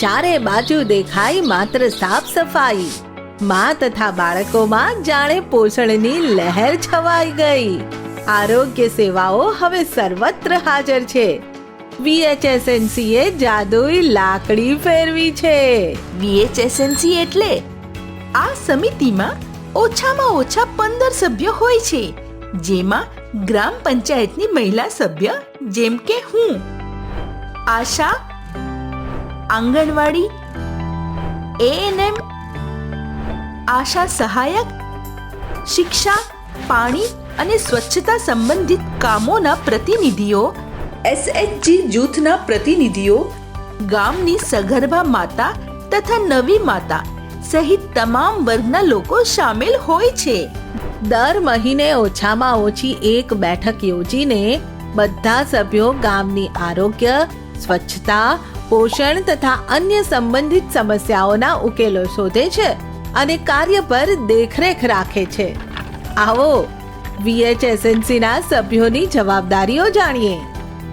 ચારે બાજુ દેખાય માત્ર સાફ સફાઈ. માં તથા બાળકોમાં જાણે પોષણની લહેર છવાઈ ગઈ. આરોગ્ય સેવાઓ હવે સર્વત્ર હાજર છે. VHSNC એ જાદુઈ લાકડી ફેરવી છે. વીએચએસએનસી એટલે આ સમિતિમાં ઓછામાં ઓછા પંદર સભ્યો હોય છે, જેમાં ગ્રામ પંચાયતની મહિલા સભ્ય જેમ કે હું. આશા આંગણવાડી એએનએમ આશા સહાયક, શિક્ષા, પાણી અને સ્વચ્છતા સંબંધિત કામોના પ્રતિનિધિઓ એસએચજી જૂથના પ્રતિનિધિઓ, ગામની સગર્ભા માતા તથા નવી માતા સહિત તમામ વર્ગના લોકો સામેલ હોય છે. દર મહિને ઓછામાં ઓછી એક બેઠક યોજીને બધા સભ્યો ગામની આરોગ્ય, સ્વચ્છતા પોષણ તથા અન્ય સંબંધિત સમસ્યાઓના ઉકેલો શોધે છે અને કાર્ય પર દેખરેખ રાખે છે. આવો, વીએચએસએનસીના સભ્યોની જવાબદારીઓ જાણીએ.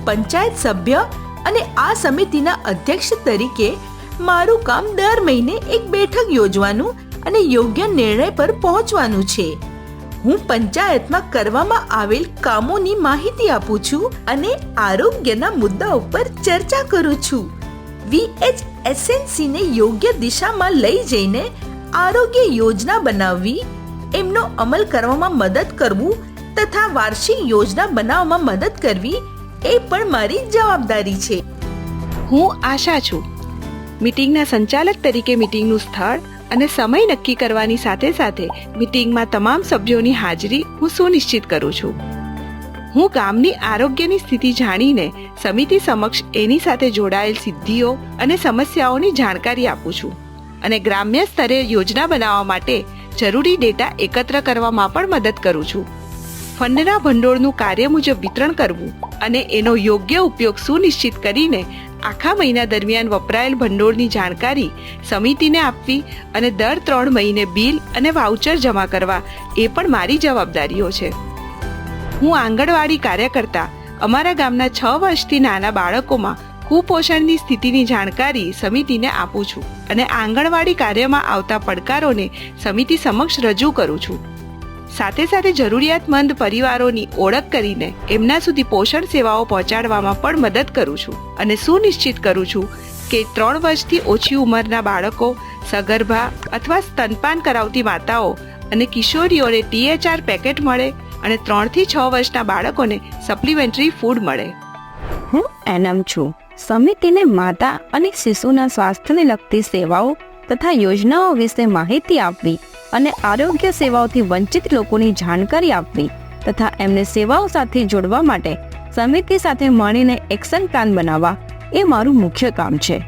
પંચાયત સભ્ય અને આ સમિતિના અધ્યક્ષ તરીકે મારું કામ દર મહિને એક બેઠક યોજવાનું અને યોગ્ય નિર્ણય પર પહોંચવાનું છે. હું પંચાયતમાં કરવામાં આવેલ કામોની માહિતી આપું છું અને આરોગ્યના મુદ્દા ઉપર ચર્ચા કરું છું. VHSNC ને યોગ્ય દિશામાં લઈ જઈને આરોગ્ય યોજના બનાવવી, એમનો અમલ કરવામાં મદદ કરવું તથા વાર્ષિક યોજના બનાવવામાં મદદ કરવી, એ પણ મારી જવાબદારી છે. હું આશા છું. મીટિંગના સંચાલક તરીકે મીટિંગનું સ્થળ અને સમય નક્કી કરવાની સાથે સાથે મીટિંગમાં તમામ સભ્યોની હાજરી હું સુનિશ્ચિત કરું છું. હું ગામની આરોગ્યની સ્થિતિ જાણીને સમિતિ સમક્ષ એની સાથે જોડાયેલ સિદ્ધિઓ અને સમસ્યાઓની જાણકારી આપું છું અને ગ્રામ્ય સ્તરે યોજના બનાવવા માટે જરૂરી ડેટા એકત્ર કરવામાં પણ મદદ કરું છું. ફંડના ભંડોળનું કાર્ય મુજબ વિતરણ કરવું અને એનો યોગ્ય ઉપયોગ સુનિશ્ચિત કરીને આખા મહિના દરમિયાન વપરાયેલ ભંડોળની જાણકારી સમિતિને આપવી અને દર ત્રણ મહિને બિલ અને વાઉચર જમા કરવા એ પણ મારી જવાબદારીઓ છે. હું આંગણવાડી કાર્યકર્તા. અમારા ગામના છ વર્ષથી નાના બાળકોમાં કુપોષણની સ્થિતિની જાણકારી સમિતિને આપું છું અને આંગણવાડી કાર્યમાં આવતા પડકારોને સમિતિ સમક્ષ રજૂ કરું છું. સાથે સાથે જરૂરિયાતમંદ પરિવારોની ઓળખ કરીને એમના સુધી પોષણ સેવાઓ પહોંચાડવામાં પણ મદદ કરું છું અને સુનિશ્ચિત કરું છું કે ત્રણ વર્ષથી ઓછી ઉંમરના બાળકો, સગર્ભા અથવા સ્તનપાન કરાવતી માતાઓ અને કિશોરીઓને ટીએચઆર પેકેટ મળે અને ત્રણથી છ વર્ષના બાળકોને સપ્લિમેન્ટરી ફૂડ મળે. હું એનમ છું. સમિતિને માતા અને શિશુના સ્વાસ્થ્યને લગતી સેવાઓ તથા યોજનાઓ વિશે માહિતી આપવી અને આરોગ્ય સેવાઓથી વંચિત લોકોની જાણકારી આપવી તથા એમને સેવાઓ સાથે જોડવા માટે સમિતિ સાથે મળીને એક્શન પ્લાન બનાવવા એ મારું મુખ્ય કામ છે.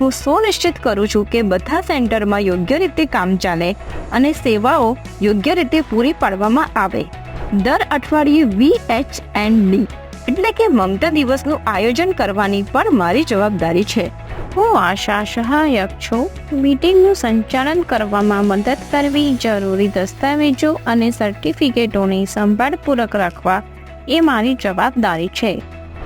હું સુનિશ્ચિત કરું છું કે બધા સેન્ટરમાં યોગ્ય રીતે કામ ચાલે અને સેવાઓ યોગ્ય રીતે પૂરી પાડવામાં આવે. દર અઠવાડિયે વી એચ એન્ડ ડી એટલે કે મમતા દિવસનું આયોજન કરવાની પણ મારી જવાબદારી છે. હું આશા સહાયક છું. મીટિંગનું સંચાલન કરવામાં મદદ કરવી જરૂરી દસ્તાવેજો અને સર્ટિફિકેટોની સંભાળપૂર્વક રાખવા એ મારી જવાબદારી છે.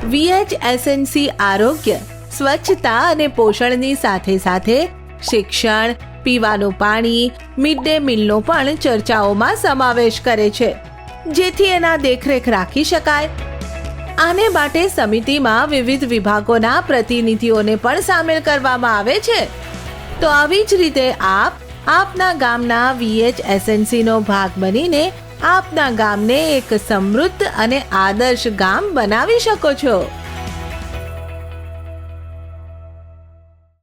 વીએચએસએનસી આરોગ્ય, સ્વચ્છતા અને પોષણની સાથે સાથે શિક્ષણ, પીવાનું પાણી મિડ ડે મીલનો પણ ચર્ચાઓમાં સમાવેશ કરે છે. જેથી એના દેખરેખ રાખી શકાય. આને માટે સમિતિમાં વિવિધ વિભાગોના પ્રતિનિધિઓને પણ સામેલ કરવામાં આવે છે. તો આવી જ રીતે આપ આપના ગામના વીએચએસએનસીનો ભાગ બનીને આપના ગામને એક સમૃદ્ધ અને આદર્શ ગામ બનાવી શકો છો.